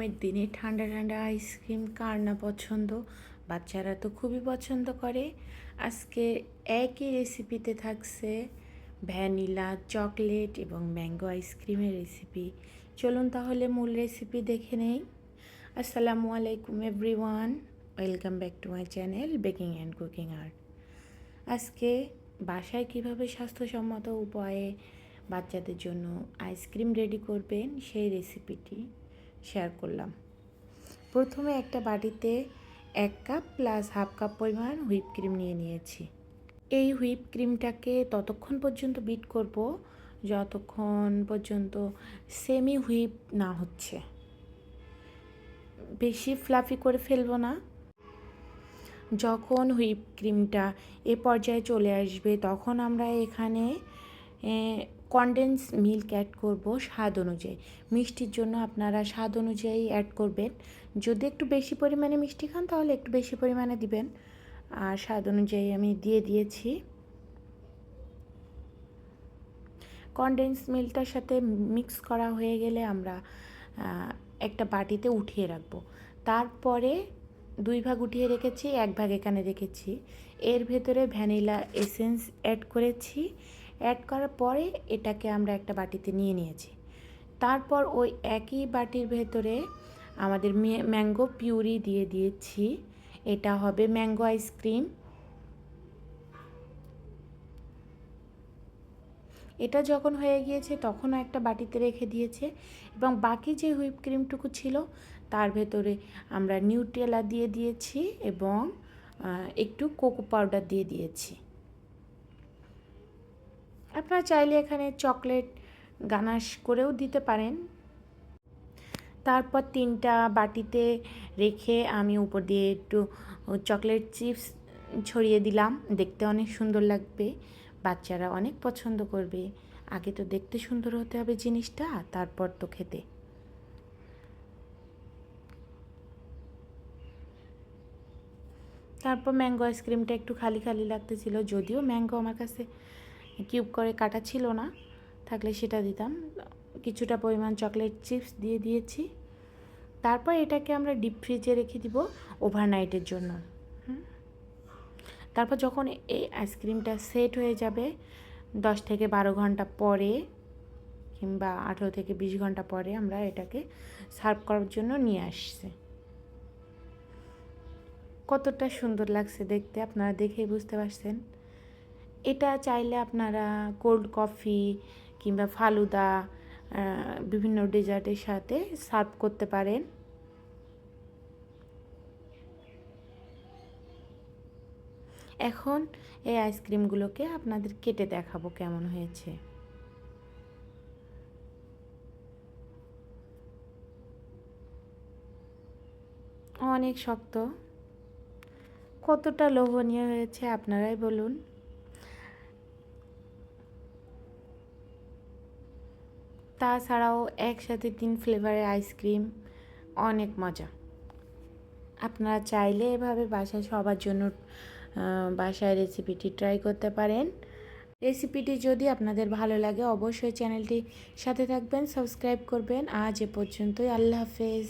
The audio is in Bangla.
গরমের দিনে ঠান্ডা ঠান্ডা আইসক্রিম কার না পছন্দ? বাচ্চারা তো খুবই পছন্দ করে। আজকে একই রেসিপিতে থাকছে ভ্যানিলা, চকলেট এবং ম্যাঙ্গো আইসক্রিমের রেসিপি। চলুন তাহলে মূল রেসিপি দেখে নেই। আসসালামু আলাইকুম everyone. Welcome back to my channel baking and cooking art. আজকে বাসায় কীভাবে স্বাস্থ্যসম্মত উপায়ে বাচ্চাদের জন্য আইসক্রিম রেডি করবেন সেই রেসিপিটি শেয়ার করলাম। প্রথমে একটা বাটিতে এক কাপ প্লাস হাফ কাপ পরিমাণ হুইপ ক্রিম নিয়ে নিয়েছি। এই হুইপ ক্রিমটাকে ততক্ষণ পর্যন্ত বিট করব, যতক্ষণ পর্যন্ত সেমি হুইপ না হচ্ছে। বেশি ফ্লাফি করে ফেলব না। যখন হুইপ ক্রিমটা এ পর্যায়ে চলে আসবে, তখন আমরা এখানে কনডেন্স মিল্ক অ্যাড করব স্বাদ অনুযায়ী। মিষ্টির জন্য আপনারা স্বাদ অনুযায়ী অ্যাড করবেন। যদি একটু বেশি পরিমাণে মিষ্টি খান, তাহলে একটু বেশি পরিমাণে দিবেন। আর স্বাদ অনুযায়ী আমি দিয়ে দিয়েছি। কনডেন্স মিল্কটার সাথে মিক্স করা হয়ে গেলে আমরা একটা বাটিতে উঠিয়ে রাখব। তারপরে দুই ভাগ উঠিয়ে রেখেছি, এক ভাগ এখানে রেখেছি। এর ভেতরে ভ্যানিলা এসেন্স অ্যাড করেছি। অ্যাড করার পরে এটাকে আমরা একটা বাটিতে নিয়ে নিয়েছি। তারপর ওই একই বাটির ভেতরে আমাদের ম্যাঙ্গো পিউরি দিয়ে দিয়েছি। এটা হবে ম্যাঙ্গো আইসক্রিম এটা যখন হয়ে গিয়েছে তখনও একটা বাটিতে রেখে দিয়েছে এবং বাকি যে হুইপ ক্রিমটুকু ছিল তার ভেতরে আমরা নিউট্রেলা দিয়ে দিয়েছি এবং একটু কোকো পাউডার দিয়ে দিয়েছি। আপনারা চাইলে এখানে চকলেট গানাশ করেও দিতে পারেন। তারপর তিনটা বাটিতে রেখে আমি উপর দিয়ে একটু চকলেট চিপস ছড়িয়ে দিলাম। দেখতে অনেক সুন্দর লাগবে। বাচ্চারা অনেক পছন্দ করবে। আগে তো দেখতে সুন্দর হতে হবে জিনিসটা, তারপর তো খেতে। তারপর ম্যাঙ্গো আইসক্রিমটা একটু খালি খালি লাগতেছিল, যদিও ম্যাঙ্গো আমার কাছে কিউব করে কাটা ছিল না, থাকলে সেটা দিতাম। কিছুটা পরিমাণ চকলেট চিপস দিয়ে দিয়েছি। তারপর এটাকে আমরা ডিপ ফ্রিজে রেখে দিব ওভারনাইটের জন্য। তারপর যখন এই আইসক্রিমটা সেট হয়ে যাবে, দশ থেকে বারো ঘণ্টা পরে কিংবা আঠেরো থেকে বিশ ঘণ্টা পরে আমরা এটাকে সার্ভ করার জন্য নিয়ে আসছি। কতটা সুন্দর লাগছে দেখতে, আপনারা দেখেই বুঝতে পারছেন। এটা চাইলে আপনারা কোল্ড কফি কিংবা ফালুদা বিভিন্ন ডেজার্টের সাথে সার্ভ করতে পারেন। এখন এই আইসক্রিমগুলোকে আপনাদের কেটে দেখাবো কেমন হয়েছে। অনেক শক্ত। কতটা লোভনীয় হয়েছে আপনারাই বলুন। তাছাড়াও একসাথে তিন ফ্লেভারের আইসক্রিম অনেক মজা। আপনারা চাইলে এভাবে বাসায় সবার জন্য বাসায় রেসিপিটি ট্রাই করতে পারেন। রেসিপিটি যদি আপনাদের ভালো লাগে, অবশ্যই চ্যানেলটি সাথে থাকবেন সাবস্ক্রাইব করবেন। আজ এ পর্যন্তই, আল্লাহ হাফেজ।